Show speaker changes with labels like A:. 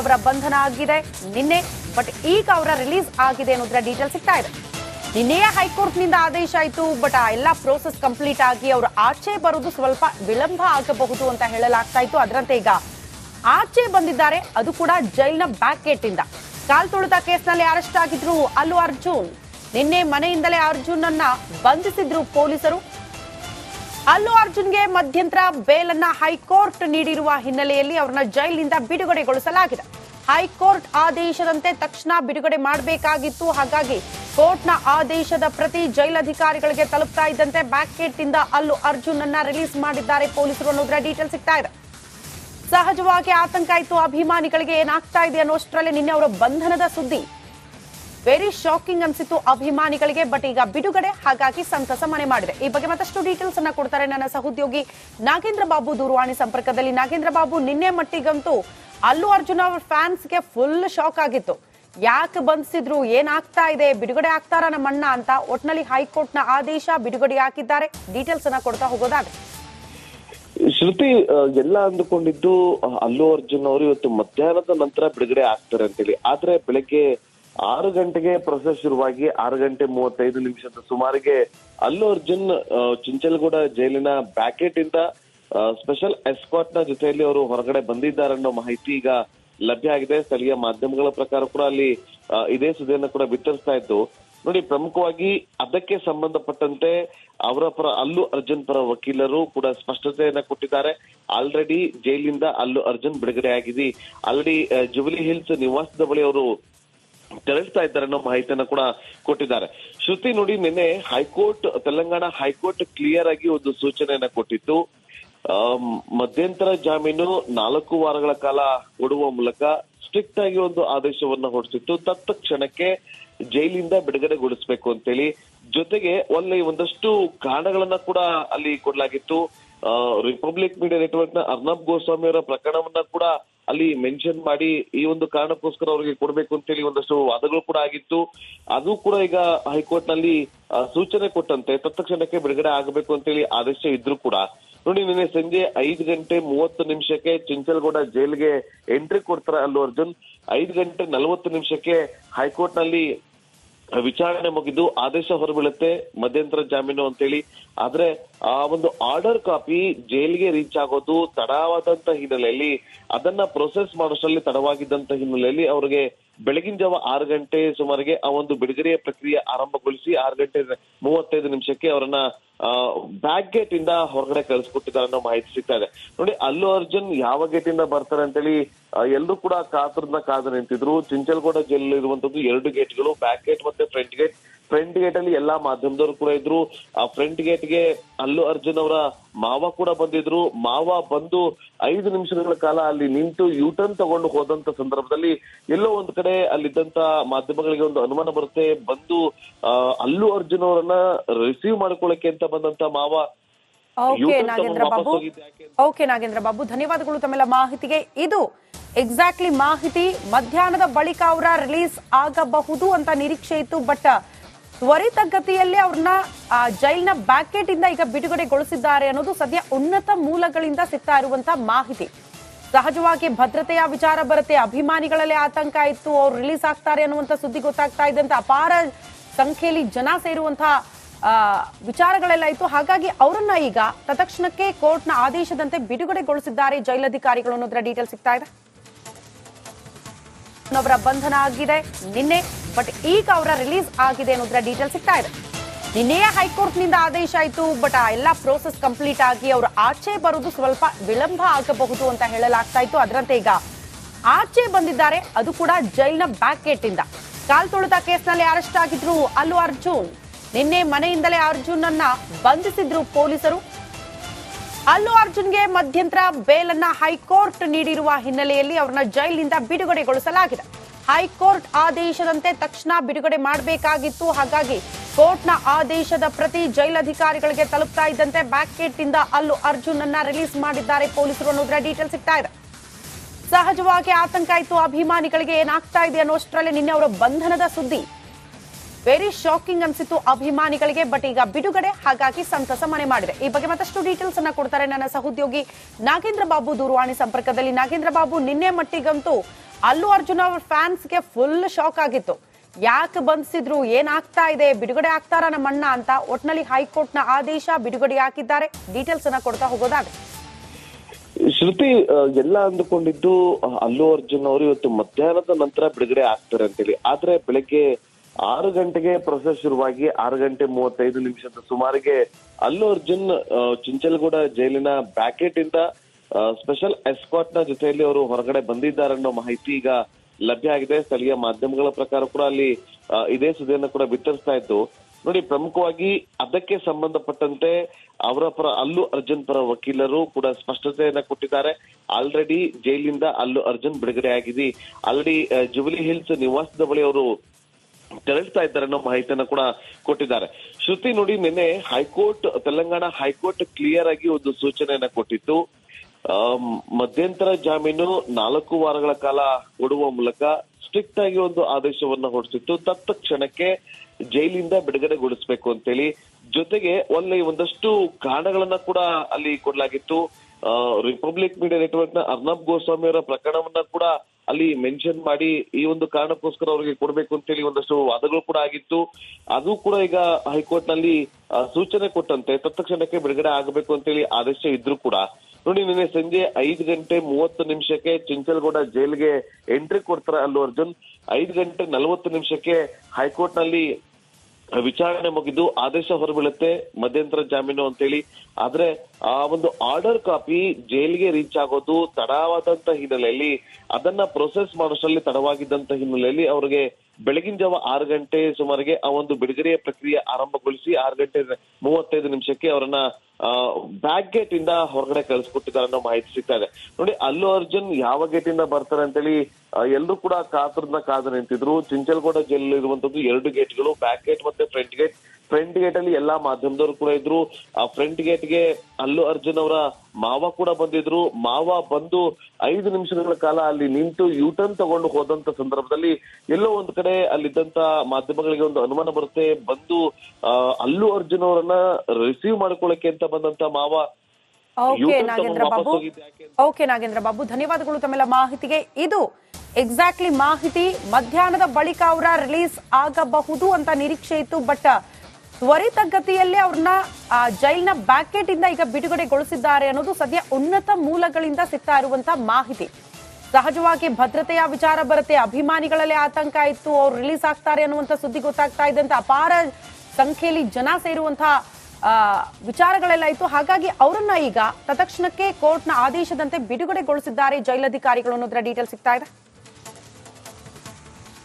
A: ಅವರ ಬಂಧನ ಆಗಿದೆ ನಿನ್ನೆ, ಬಟ್ ಈಗ ಅವರ ರಿಲೀಸ್ ಆಗಿದೆ ಅನ್ನೋದ್ರ ಡೀಟೇಲ್ ಸಿಗ್ತಾ ಇದೆ. ನಿನ್ನೆಯೇ ಹೈಕೋರ್ಟ್ನಿಂದ ಆದೇಶ ಆಯಿತು, ಬಟ್ ಆ ಎಲ್ಲ ಪ್ರೋಸೆಸ್ ಕಂಪ್ಲೀಟ್ ಆಗಿ ಅವರು ಆಚೆ ಬರೋದು ಸ್ವಲ್ಪ ವಿಳಂಬ ಆಗಬಹುದು ಅಂತ ಹೇಳಲಾಗ್ತಾ ಇತ್ತು. ಅದರಂತೆ ಈಗ ಆಚೆ ಬಂದಿದ್ದಾರೆ, ಅದು ಕೂಡ ಜೈಲ್ನ ಬ್ಯಾಕ್ ಗೇಟ್ ಇಂದ. ಕಾಲ್ ತುಳಿತ ಕೇಸ್ನಲ್ಲಿ ಅರೆಸ್ಟ್ ಆಗಿದ್ರು ಅಲ್ಲು ಅರ್ಜುನ್. ನಿನ್ನೆ ಮನೆಯಿಂದಲೇ ಅರ್ಜುನ್ ಅನ್ನ ಬಂಧಿಸಿದ್ರು ಪೊಲೀಸರು. ಅಲ್ಲು ಅರ್ಜುನ್ಗೆ ಮಧ್ಯಂತರ ಬೇಲನ್ನ ಹೈಕೋರ್ಟ್ ನೀಡಿರುವ ಹಿನ್ನೆಲೆಯಲ್ಲಿ ಅವರನ್ನ ಜೈಲಿನಿಂದ ಬಿಡುಗಡೆಗೊಳಿಸಲಾಗಿದೆ. ಹೈಕೋರ್ಟ್ ಆದೇಶದಂತೆ ತಕ್ಷಣ ಬಿಡುಗಡೆ ಮಾಡಬೇಕಾಗಿತ್ತು. ಹಾಗಾಗಿ ಕೋರ್ಟ್ನ ಆದೇಶದ ಪ್ರತಿ ಜೈಲಧಿಕಾರಿಗಳಿಗೆ ತಲುಪ್ತಾ ಇದ್ದಂತೆ ಬ್ಯಾಕ್ ಇಂದ ಅಲ್ಲು ಅರ್ಜುನ್ ಅನ್ನ ರಿಲೀಸ್ ಮಾಡಿದ್ದಾರೆ ಪೊಲೀಸರು ಅನ್ನೋದ್ರ ಡೀಟೇಲ್ ಸಿಗ್ತಾ ಇದೆ. ಸಹಜವಾಗಿ ಆತಂಕ ಇತ್ತು. ಅಭಿಮಾನಿಗಳಿಗೆ ಏನಾಗ್ತಾ ಇದೆ ಅನ್ನೋಷ್ಟರಲ್ಲಿ ನಿನ್ನೆ ಅವರ ಬಂಧನದ ಸುದ್ದಿ. ವೆರಿ ಶಾಕಿಂಗ್ ಅನ್ಸಿತ್ತು ಅಭಿಮಾನಿಗಳಿಗೆ ಬಟ್ ಈಗ ಬಿಡುಗಡೆ, ಹಾಗಾಗಿ ಸಂತಸ ಮನೆ ಮಾಡಿದೆ. ಈ ಬಗ್ಗೆ ಮತ್ತಷ್ಟು ಡೀಟೇಲ್ಸ್ ಅನ್ನ ಕೊಡ್ತಾರೆ ನನ್ನ ಸಹೋದ್ಯೋಗಿ ನಾಗೇಂದ್ರ ಬಾಬು ದೂರವಾಣಿ ಸಂಪರ್ಕದಲ್ಲಿ. ನಾಗೇಂದ್ರ ಬಾಬು, ನಿನ್ನೆ ಮಟ್ಟಿಗಂತೂ ಅಲ್ಲು ಅರ್ಜುನ್ ಅವ್ರ ಫ್ಯಾನ್ಸ್ಗೆ ಫುಲ್ ಶಾಕ್ ಆಗಿತ್ತು. ಯಾಕೆ ಬಂಧಿಸಿದ್ರು ಏನಾಗ್ತಾ ಇದೆ, ಬಿಡುಗಡೆ ಆಗ್ತಾರ ನಮ್ಮ ಅಣ್ಣ ಅಂತ ಒಟ್ನಲ್ಲಿ ಹೈಕೋರ್ಟ್ನ ಆದೇಶ ಬಿಡುಗಡೆ ಹಾಕಿದ್ದಾರೆ. ಡೀಟೇಲ್ಸ್ ಅನ್ನ ಕೊಡ್ತಾ ಹೋಗೋದಾದ್ರೆ
B: ಶ್ರುತಿ ಎಲ್ಲ ಅಂದುಕೊಂಡಿದ್ದು ಅಲ್ಲು ಅರ್ಜುನ್ ಅವರು ಇವತ್ತು ಮಧ್ಯಾಹ್ನದ ನಂತರ ಬಿಡುಗಡೆ ಆಗ್ತಾರೆ ಅಂತೇಳಿ. ಆದ್ರೆ ಬೆಳಗ್ಗೆ ಆರು ಗಂಟೆಗೆ ಪ್ರೊಸೆಸ್ ಶುರುವಾಗಿ ಆರು ಗಂಟೆ ಮೂವತ್ತೈದು ನಿಮಿಷದ ಸುಮಾರಿಗೆ ಅಲ್ಲು ಅರ್ಜುನ್ ಚುಂಚಲಗೂಡ ಜೈಲಿನ ಬ್ಯಾಕೆಟ್ ಇಂದ ಸ್ಪೆಷಲ್ ಎಸ್ಕಾಟ್ನ ಜೊತೆಯಲ್ಲಿ ಅವರು ಹೊರಗಡೆ ಬಂದಿದ್ದಾರೆ ಅನ್ನೋ ಮಾಹಿತಿ ಈಗ ಲಭ್ಯ ಆಗಿದೆ. ಸ್ಥಳೀಯ ಮಾಧ್ಯಮಗಳ ಪ್ರಕಾರ ಕೂಡ ಅಲ್ಲಿ ಇದೇ ಸುದ್ದಿಯನ್ನು ಕೂಡ ಬಿತ್ತರಿಸ್ತಾ ಇದ್ದು ನೋಡಿ, ಪ್ರಮುಖವಾಗಿ ಅದಕ್ಕೆ ಸಂಬಂಧಪಟ್ಟಂತೆ ಅವರ ಪರ, ಅಲ್ಲು ಅರ್ಜುನ್ ಪರ ವಕೀಲರು ಕೂಡ ಸ್ಪಷ್ಟತೆಯನ್ನ ಕೊಟ್ಟಿದ್ದಾರೆ. ಆಲ್ರೆಡಿ ಜೈಲಿಂದ ಅಲ್ಲು ಅರ್ಜುನ್ ಬಿಡುಗಡೆ ಆಗಿದೆ ಆಲ್ರೆಡಿ ಜುಬಿಲಿ ಹಿಲ್ಸ್ ನಿವಾಸದ ಬಳಿ ಅವರು ತೆರಳ್ತಾ ಇದ್ದಾರೆ ಅನ್ನೋ ಮಾಹಿತಿಯನ್ನ ಕೂಡ ಕೊಟ್ಟಿದ್ದಾರೆ. ಶ್ರುತಿ ನೋಡಿ, ನಿನ್ನೆ ಹೈಕೋರ್ಟ್, ತೆಲಂಗಾಣ ಹೈಕೋರ್ಟ್ ಕ್ಲಿಯರ್ ಆಗಿ ಒಂದು ಸೂಚನೆಯನ್ನ ಕೊಟ್ಟಿತ್ತು ಮಧ್ಯಂತರ ಜಾಮೀನು ನಾಲ್ಕು ವಾರಗಳ ಕಾಲ ಕೊಡುವ ಮೂಲಕ ಸ್ಟ್ರಿಕ್ಟ್ ಆಗಿ ಒಂದು ಆದೇಶವನ್ನ ಹೊರಡಿಸಿತ್ತು. ತತ್ಕ್ಷಣಕ್ಕೆ ಜೈಲಿಂದ ಬಿಡುಗಡೆಗೊಳಿಸಬೇಕು ಅಂತೇಳಿ. ಜೊತೆಗೆ ಅಲ್ಲಿ ಒಂದಷ್ಟು ಕಾರಣಗಳನ್ನ ಕೂಡ ಅಲ್ಲಿ ಕೊಡಲಾಗಿತ್ತು. ರಿಪಬ್ಲಿಕ್ ಮೀಡಿಯಾ ನೆಟ್ವರ್ಕ್ನ ಅರ್ನಬ್ ಗೋಸ್ವಾಮಿ ಅವರ ಪ್ರಕರಣವನ್ನ ಕೂಡ ಅಲ್ಲಿ ಮೆನ್ಷನ್ ಮಾಡಿ ಈ ಒಂದು ಕಾರಣಕ್ಕೋಸ್ಕರ ಅವರಿಗೆ ಕೊಡಬೇಕು ಅಂತೇಳಿ ಒಂದಷ್ಟು ವಾದಗಳು ಕೂಡ ಆಗಿತ್ತು. ಅದು ಕೂಡ ಈಗ ಹೈಕೋರ್ಟ್ನಲ್ಲಿ ಸೂಚನೆ ಕೊಟ್ಟಂತೆ. ತತ್ಕ್ಷಣಕ್ಕೆ ಬಿಡುಗಡೆ ಆಗಬೇಕು ಅಂತೇಳಿ ಆದೇಶ ಇದ್ರು ಕೂಡ. ನೋಡಿ, ನಿನ್ನೆ ಸಂಜೆ ಐದು ಗಂಟೆ ಮೂವತ್ತು ನಿಮಿಷಕ್ಕೆ ಚಿಂಚಲಗೌಡ ಜೈಲ್ಗೆ ಎಂಟ್ರಿ ಕೊಡ್ತಾರೆ ಅಲ್ಲು ಅರ್ಜುನ್. ಐದು ಗಂಟೆ ನಲವತ್ತು ನಿಮಿಷಕ್ಕೆ ಹೈಕೋರ್ಟ್ನಲ್ಲಿ ವಿಚಾರಣೆ ಮುಗಿದು ಆದೇಶ ಹೊರಬೀಳುತ್ತೆ, ಮಧ್ಯಂತರ ಜಾಮೀನು ಅಂತೇಳಿ. ಆದ್ರೆ ಆ ಒಂದು ಆರ್ಡರ್ ಕಾಪಿ ಜೈಲಿಗೆ ರೀಚ್ ಆಗೋದು ತಡವಾದಂತ ಹಿನ್ನೆಲೆಯಲ್ಲಿ, ಅದನ್ನ ಪ್ರೊಸೆಸ್ ಮಾಡೋಷ್ಟರಲ್ಲಿ ತಡವಾಗಿದ್ದಂತ ಹಿನ್ನೆಲೆಯಲ್ಲಿ ಅವರಿಗೆ ಬೆಳಗಿನ ಜಾವ ಆರು ಗಂಟೆ ಸುಮಾರಿಗೆ ಆ ಒಂದು ಬಿಡುಗಡೆಯ ಪ್ರಕ್ರಿಯೆ ಆರಂಭಗೊಳಿಸಿ ಆರು ಗಂಟೆ ಮೂವತ್ತೈದು ನಿಮಿಷಕ್ಕೆ ಅವರನ್ನ ಬ್ಯಾಕ್ ಗೇಟ್ ಇಂದ ಹೊರಗಡೆ ಕಳಿಸ್ಕೊಟ್ಟಿದ್ದಾರೆ ಅನ್ನೋ ಮಾಹಿತಿ ಸಿಗ್ತಾ ಇದೆ. ನೋಡಿ, ಅಲ್ಲು ಅರ್ಜುನ್ ಯಾವ ಗೇಟ್ ಇಂದ ಬರ್ತಾರೆ ಅಂತೇಳಿ ಎಲ್ಲರೂ ಕೂಡ ಕಾತರನ್ನ ಕಾದು ನಿಂತಿದ್ರು. ಚಿಂಚಲ್ಗೌಡ ಜೈಲ್ ಇರುವಂತದ್ದು ಎರಡು ಗೇಟ್ಗಳು ಬ್ಯಾಕ್ ಗೇಟ್ ಮತ್ತೆ ಫ್ರಂಟ್ ಗೇಟ್ ಫ್ರಂಟ್ ಗೇಟ್ ಅಲ್ಲಿ ಎಲ್ಲಾ ಮಾಧ್ಯಮದವರು ಕೂಡ ಇದ್ರು. ಆ ಫ್ರಂಟ್ ಗೇಟ್ಗೆ ಅಲ್ಲು ಅರ್ಜುನ್ ಅವರ ಮಾವ ಕೂಡ ಬಂದಿದ್ರು. ಮಾವ ಬಂದು ಐದು ನಿಮಿಷಗಳ ಕಾಲ ಅಲ್ಲಿ ನಿಂತು ಯೂಟರ್ನ್ ತಗೊಂಡು ಹೋದಂತ ಸಂದರ್ಭದಲ್ಲಿ ಎಲ್ಲೋ ಒಂದ್ ಕಡೆ ಅಲ್ಲಿದ್ದಂತ ಮಾಧ್ಯಮಗಳಿಗೆ ಒಂದು ಅನುಮಾನ ಬರುತ್ತೆ. ಬಂದು ಆ, ಅಲ್ಲು ಅರ್ಜುನ್ ಅವರನ್ನ ರಿಸೀವ್ ಮಾಡ್ಕೊಳ್ಳಕ್ಕೆ ಅಂತ ಬಂದಂತ ಮಾವ
A: ಓಕೆ ನಾಗೇಂದ್ರ ಬಾಬು. ಓಕೆ ನಾಗೇಂದ್ರ ಬಾಬು ಧನ್ಯವಾದಗಳು ತಮ್ಮೆಲ್ಲ ಮಾಹಿತಿಗೆ. ಇದು ಎಕ್ಸಾಕ್ಟ್ಲಿ ಮಾಹಿತಿ ಮಧ್ಯಾಹ್ನದ ಬಳಿಕ ಅವರ ರಿಲೀಸ್ ಆಗಬಹುದು ಅಂತ ನಿರೀಕ್ಷೆ ಇತ್ತು ಬಟ್ ತ್ವರಿತಗತಿಯಲ್ಲಿ ಅವ್ರನ್ನ ಆ, ಜೈಲಿನ ಬ್ಯಾಕೆಟ್ ಇಂದ ಈಗ ಬಿಡುಗಡೆಗೊಳಿಸಿದ್ದಾರೆ ಅನ್ನೋದು ಸದ್ಯ ಉನ್ನತ ಮೂಲಗಳಿಂದ ಸಿಗ್ತಾ ಇರುವಂತಹ ಮಾಹಿತಿ. ಸಹಜವಾಗಿ ಭದ್ರತೆಯ ವಿಚಾರ ಬರುತ್ತೆ ಅಭಿಮಾನಿಗಳಲ್ಲಿ ಆತಂಕ ಇತ್ತು ಅವ್ರು ರಿಲೀಸ್ ಆಗ್ತಾರೆ ಅನ್ನುವಂಥ ಸುದ್ದಿ ಗೊತ್ತಾಗ್ತಾ ಇದ್ದಂತ ಅಪಾರ ಸಂಖ್ಯೆಯಲ್ಲಿ ಜನ ಸೇರುವಂತಹ ವಿಚಾರಗಳೆಲ್ಲ ಇತ್ತು. ಹಾಗಾಗಿ ಅವರನ್ನ ಈಗ ತತ್ಕ್ಷಣಕ್ಕೆ ಕೋರ್ಟ್ನ ಆದೇಶದಂತೆ ಬಿಡುಗಡೆಗೊಳಿಸಿದ್ದಾರೆ ಜೈಲಧಿಕಾರಿಗಳು ಅನ್ನೋದ್ರ ಡೀಟೇಲ್ ಸಿಗ್ತಾ ಇದೆ. ಅವರ ಬಂಧನ ಆಗಿದೆ ನಿನ್ನೆ, ಬಟ್ ಈಗ ಅವರ ರಿಲೀಸ್ ಆಗಿದೆ ಅನ್ನೋದ್ರ ಡೀಟೇಲ್ ಸಿಗ್ತಾ ಇದೆ. ನಿನ್ನೆಯೇ ಹೈಕೋರ್ಟ್ನಿಂದ ಆದೇಶ ಆಯಿತು, ಬಟ್ ಆ ಎಲ್ಲ ಪ್ರೋಸೆಸ್ ಕಂಪ್ಲೀಟ್ ಆಗಿ ಅವರು ಆಚೆ ಬರೋದು ಸ್ವಲ್ಪ ವಿಳಂಬ ಆಗಬಹುದು ಅಂತ ಹೇಳಲಾಗ್ತಾ ಇತ್ತು. ಅದರಂತೆ ಈಗ ಆಚೆ ಬಂದಿದ್ದಾರೆ, ಅದು ಕೂಡ ಜೈಲಿನ ಬ್ಯಾಕ್ ಗೇಟ್ ಇಂದ ಕಾಲ್ ತುಳಿತ ಕೇಸ್ನಲ್ಲಿ ಅರೆಸ್ಟ್ ಆಗಿದ್ರು ಅಲ್ಲು ಅರ್ಜುನ್. ನಿನ್ನೆ ಮನೆಯಿಂದಲೇ ಅರ್ಜುನ್ ಅನ್ನ ಬಂಧಿಸಿದ್ರು ಪೊಲೀಸರು. ಅಲ್ಲು ಅರ್ಜುನ್ಗೆ ಮಧ್ಯಂತರ ಬೇಲನ್ನ ಹೈಕೋರ್ಟ್ ನೀಡಿರುವ ಹಿನ್ನೆಲೆಯಲ್ಲಿ ಅವರನ್ನ ಜೈಲಿನಿಂದ ಬಿಡುಗಡೆಗೊಳಿಸಲಾಗಿದೆ. ಹೈಕೋರ್ಟ್ ಆದೇಶದಂತೆ ತಕ್ಷಣ ಬಿಡುಗಡೆ ಮಾಡಬೇಕಾಗಿತ್ತು. ಹಾಗಾಗಿ ಕೋರ್ಟ್ನ ಆದೇಶದ ಪ್ರತಿ ಜೈಲಧಿಕಾರಿಗಳಿಗೆ ತಲುಪ್ತಾ ಇದ್ದಂತೆ ಬ್ಯಾಕ್ ಇಂದ ಅಲ್ಲು ಅರ್ಜುನ್ ಅನ್ನ ರಿಲೀಸ್ ಮಾಡಿದ್ದಾರೆ ಪೊಲೀಸರು ಅನ್ನೋದ್ರ ಡೀಟೇಲ್ ಸಿಗ್ತಾ ಇದೆ. ಸಹಜವಾಗಿ ಆತಂಕ ಇತ್ತು ಅಭಿಮಾನಿಗಳಿಗೆ ಏನಾಗ್ತಾ ಇದೆ ಅನ್ನೋಷ್ಟರಲ್ಲಿ ನಿನ್ನೆ ಅವರ ಬಂಧನದ ಸುದ್ದಿ. ವೆರಿ ಶಾಕಿಂಗ್ ಅನ್ಸಿತ್ತು ಅಭಿಮಾನಿಗಳಿಗೆ ಬಟ್ ಈಗ ಬಿಡುಗಡೆ, ಹಾಗಾಗಿ ಸಂತಸ ಮನೆ ಮಾಡಿದೆ. ಈ ಬಗ್ಗೆ ಮತ್ತಷ್ಟು ಡೀಟೇಲ್ಸ್ ಅನ್ನ ಕೊಡ್ತಾರೆ ನನ್ನ ಸಹೋದ್ಯೋಗಿ ನಾಗೇಂದ್ರ ಬಾಬು ದೂರವಾಣಿ ಸಂಪರ್ಕದಲ್ಲಿ. ನಾಗೇಂದ್ರ ಬಾಬು, ನಿನ್ನೆ ಮಟ್ಟಿಗಂತೂ ಅಲ್ಲು ಅರ್ಜುನ್ ಅವ್ರ ಫ್ಯಾನ್ಸ್ಗೆ ಫುಲ್ ಶಾಕ್ ಆಗಿತ್ತು. ಯಾಕೆ ಬಂಧಿಸಿದ್ರು ಏನಾಗ್ತಾ ಇದೆ, ಬಿಡುಗಡೆ ಆಗ್ತಾರ ನಮ್ಮ ಅಣ್ಣ ಅಂತ ಒಟ್ನಲ್ಲಿ ಹೈಕೋರ್ಟ್ನ ಆದೇಶ ಬಿಡುಗಡೆ ಹಾಕಿದ್ದಾರೆ. ಡೀಟೇಲ್ಸ್ ಅನ್ನ ಕೊಡ್ತಾ ಹೋಗೋದಾಗ
B: ಶ್ರುತಿ ಎಲ್ಲ ಅಂದುಕೊಂಡಿದ್ದು, ಅಲ್ಲು ಅರ್ಜುನ್ ಅವರು ಇವತ್ತು ಮಧ್ಯಾಹ್ನದ ನಂತರ ಬಿಡುಗಡೆ ಆಗ್ತಾರೆ ಅಂತೇಳಿ. ಆದ್ರೆ ಬೆಳಗ್ಗೆ ಆರು ಗಂಟೆಗೆ ಪ್ರೊಸೆಸ್ ಶುರುವಾಗಿ ಆರು ಗಂಟೆ ಮೂವತ್ತೈದು ನಿಮಿಷದ ಸುಮಾರಿಗೆ ಅಲ್ಲು ಅರ್ಜುನ್ ಚುಂಚಲಗೂಡ ಜೈಲಿನ ಬ್ಯಾಕೆಟ್ ಇಂದ ಸ್ಪೆಷಲ್ ಎಸ್ಕಾಟ್ನ ಜೊತೆಯಲ್ಲಿ ಅವರು ಹೊರಗಡೆ ಬಂದಿದ್ದಾರೆ ಅನ್ನೋ ಮಾಹಿತಿ ಈಗ ಲಭ್ಯ ಆಗಿದೆ. ಸ್ಥಳೀಯ ಮಾಧ್ಯಮಗಳ ಪ್ರಕಾರ ಕೂಡ ಅಲ್ಲಿ ಇದೇ ಸುದ್ದಿಯನ್ನು ಕೂಡ ಬಿತ್ತರಿಸ್ತಾ ಇತ್ತು. ನೋಡಿ, ಪ್ರಮುಖವಾಗಿ ಅದಕ್ಕೆ ಸಂಬಂಧಪಟ್ಟಂತೆ ಅವರ ಪರ, ಅಲ್ಲು ಅರ್ಜುನ್ ಪರ ವಕೀಲರು ಕೂಡ ಸ್ಪಷ್ಟತೆಯನ್ನ ಕೊಟ್ಟಿದ್ದಾರೆ. ಆಲ್ರೆಡಿ ಜೈಲಿಂದ ಅಲ್ಲು ಅರ್ಜುನ್ ಬಿಡುಗಡೆ ಆಗಿದೆ ಆಲ್ರೆಡಿ ಜುಬಿಲಿ ಹಿಲ್ಸ್ ನಿವಾಸದ ಬಳಿ ಅವರು ತೆರಳ್ತಾ ಇದ್ದಾರೆ ಅನ್ನೋ ಮಾಹಿತಿಯನ್ನ ಕೂಡ ಕೊಟ್ಟಿದ್ದಾರೆ. ಶ್ರುತಿ ನೋಡಿ, ನಿನ್ನೆ ಹೈಕೋರ್ಟ್, ತೆಲಂಗಾಣ ಹೈಕೋರ್ಟ್ ಕ್ಲಿಯರ್ ಆಗಿ ಒಂದು ಸೂಚನೆಯನ್ನ ಕೊಟ್ಟಿತ್ತು ಮಧ್ಯಂತರ ಜಾಮೀನು ನಾಲ್ಕು ವಾರಗಳ ಕಾಲ ಕೊಡುವ ಮೂಲಕ ಸ್ಟ್ರಿಕ್ಟ್ ಆಗಿ ಒಂದು ಆದೇಶವನ್ನ ಹೊರಡಿಸಿತ್ತು. ತತ್ಕ್ಷಣಕ್ಕೆ ಜೈಲಿಂದ ಬಿಡುಗಡೆಗೊಳಿಸಬೇಕು ಅಂತೇಳಿ. ಜೊತೆಗೆ ಒಳ್ಳೆ ಒಂದಷ್ಟು ಕಾರಣಗಳನ್ನ ಕೂಡ ಅಲ್ಲಿ ಕೊಡಲಾಗಿತ್ತು. ರಿಪಬ್ಲಿಕ್ ಮೀಡಿಯಾ ನೆಟ್ವರ್ಕ್ನ ಅರ್ನಬ್ ಗೋಸ್ವಾಮಿ ಅವರ ಪ್ರಕರಣವನ್ನ ಕೂಡ ಅಲ್ಲಿ ಮೆನ್ಷನ್ ಮಾಡಿ ಈ ಒಂದು ಕಾರಣಕ್ಕೋಸ್ಕರ ಅವರಿಗೆ ಕೊಡಬೇಕು ಅಂತೇಳಿ ಒಂದಷ್ಟು ವಾದಗಳು ಕೂಡ ಆಗಿತ್ತು. ಅದು ಕೂಡ ಈಗ ಹೈಕೋರ್ಟ್ನಲ್ಲಿ ಸೂಚನೆ ಕೊಟ್ಟಂತೆ. ತತ್ಕ್ಷಣಕ್ಕೆ ಬಿಡುಗಡೆ ಆಗಬೇಕು ಅಂತೇಳಿ ಆದೇಶ ಇದ್ರು ಕೂಡ. ನೋಡಿ, ನಿನ್ನೆ ಸಂಜೆ ಐದು ಗಂಟೆ ಮೂವತ್ತು ನಿಮಿಷಕ್ಕೆ ಚಿಂಚಲ್ಗೌಡ ಜೈಲ್ಗೆ ಎಂಟ್ರಿ ಕೊಡ್ತಾರೆ ಅಲ್ಲು ಅರ್ಜುನ್. ಐದು ಗಂಟೆ ನಲವತ್ತು ನಿಮಿಷಕ್ಕೆ ಹೈಕೋರ್ಟ್ನಲ್ಲಿ ವಿಚಾರಣೆ ಮುಗಿದು ಆದೇಶ ಹೊರಬೀಳುತ್ತೆ, ಮಧ್ಯಂತರ ಜಾಮೀನು ಅಂತೇಳಿ. ಆದ್ರೆ ಆ ಒಂದು ಆರ್ಡರ್ ಕಾಪಿ ಜೈಲಿಗೆ ರೀಚ್ ಆಗೋದು ತಡವಾದಂತ ಹಿನ್ನೆಲೆಯಲ್ಲಿ, ಅದನ್ನ ಪ್ರೊಸೆಸ್ ಮಾಡೋಷ್ಟರಲ್ಲಿ ತಡವಾಗಿದ್ದಂತ ಹಿನ್ನೆಲೆಯಲ್ಲಿ ಅವರಿಗೆ ಬೆಳಗಿನ ಜಾವ ಆರು ಗಂಟೆ ಸುಮಾರಿಗೆ ಆ ಒಂದು ಬಿಡುಗಡೆಯ ಪ್ರಕ್ರಿಯೆ ಆರಂಭಗೊಳಿಸಿ ಆರು ಗಂಟೆ ಮೂವತ್ತೈದು ನಿಮಿಷಕ್ಕೆ ಅವರನ್ನ ಬ್ಯಾಕ್ ಗೇಟ್ ಇಂದ ಹೊರಗಡೆ ಕಳಿಸ್ಕೊಟ್ಟಿದ್ದಾರೆ ಅನ್ನೋ ಮಾಹಿತಿ ಸಿಗ್ತಾ ಇದೆ. ನೋಡಿ, ಅಲ್ಲು ಅರ್ಜುನ್ ಯಾವ ಗೇಟ್ ಇಂದ ಬರ್ತಾರೆ ಅಂತೇಳಿ ಎಲ್ಲರೂ ಕೂಡ ಕಾತರನ್ನ ಕಾದು ನಿಂತಿದ್ರು. ಚಿಂಚಲ್ಗೌಡ ಜೈಲ್ ಇರುವಂತದ್ದು ಎರಡು ಗೇಟ್ಗಳು ಬ್ಯಾಕ್ ಗೇಟ್ ಮತ್ತೆ ಫ್ರಂಟ್ ಗೇಟ್ ಫ್ರಂಟ್ ಗೇಟ್ ಅಲ್ಲಿ ಎಲ್ಲಾ ಮಾಧ್ಯಮದವರು ಕೂಡ ಇದ್ರು. ಆ ಫ್ರಂಟ್ ಗೇಟ್ಗೆ ಅಲ್ಲು ಅರ್ಜುನ್ ಅವರ ಮಾವ ಕೂಡ ಬಂದಿದ್ರು. ಮಾವ ಬಂದು ಐದು ನಿಮಿಷಗಳ ಕಾಲ ಅಲ್ಲಿ ನಿಂತು ಯೂಟರ್ನ್ ತಗೊಂಡು ಹೋದಂತ ಸಂದರ್ಭದಲ್ಲಿ ಎಲ್ಲೋ ಒಂದ್ ಕಡೆ ಅಲ್ಲಿದ್ದಂತ ಮಾಧ್ಯಮಗಳಿಗೆ ಒಂದು ಅನುಮಾನ ಬರುತ್ತೆ. ಬಂದು ಆ, ಅಲ್ಲು ಅರ್ಜುನ್ ಅವರನ್ನ ರಿಸೀವ್ ಮಾಡ್ಕೊಳಕ್ಕೆ ಅಂತ ಬಂದಂತ ಮಾವ
A: ಓಕೆ ನಾಗೇಂದ್ರ ಬಾಬು. ಓಕೆ ನಾಗೇಂದ್ರ ಬಾಬು ಧನ್ಯವಾದಗಳು ತಮ್ಮೆಲ್ಲ ಮಾಹಿತಿಗೆ. ಇದು ಎಕ್ಸಾಕ್ಟ್ಲಿ ಮಾಹಿತಿ ಮಧ್ಯಾಹ್ನದ ಬಳಿಕ ಅವರ ರಿಲೀಸ್ ಆಗಬಹುದು ಅಂತ ನಿರೀಕ್ಷೆ ಇತ್ತು ಬಟ್ ತ್ವರಿತಗತಿಯಲ್ಲೇ ಅವ್ರನ್ನ ಜೈಲ್ನ ಬ್ಯಾಕೆಟ್ ಇಂದ ಈಗ ಬಿಡುಗಡೆಗೊಳಿಸಿದ್ದಾರೆ ಅನ್ನೋದು ಸದ್ಯ ಉನ್ನತ ಮೂಲಗಳಿಂದ ಸಿಗ್ತಾ ಇರುವಂತಹ ಮಾಹಿತಿ. ಸಹಜವಾಗಿ ಭದ್ರತೆಯ ವಿಚಾರ ಬರುತ್ತೆ, ಅಭಿಮಾನಿಗಳಲ್ಲಿ ಆತಂಕ ಇತ್ತು, ಅವ್ರು ರಿಲೀಸ್ ಆಗ್ತಾರೆ ಅನ್ನುವಂತ ಸುದ್ದಿ ಗೊತ್ತಾಗ್ತಾ ಇದ್ದಂತ ಅಪಾರ ಸಂಖ್ಯೆಯಲ್ಲಿ ಜನ ಸೇರುವಂತಹ ವಿಚಾರಗಳೆಲ್ಲ ಇತ್ತು. ಹಾಗಾಗಿ ಅವರನ್ನ ಈಗ ತತ್ಕ್ಷಣಕ್ಕೆ ಕೋರ್ಟ್ನ ಆದೇಶದಂತೆ ಬಿಡುಗಡೆಗೊಳಿಸಿದ್ದಾರೆ ಜೈಲಧಿಕಾರಿಗಳು ಅನ್ನೋದ್ರ ಡೀಟೇಲ್ ಸಿಗ್ತಾ ಇದೆ.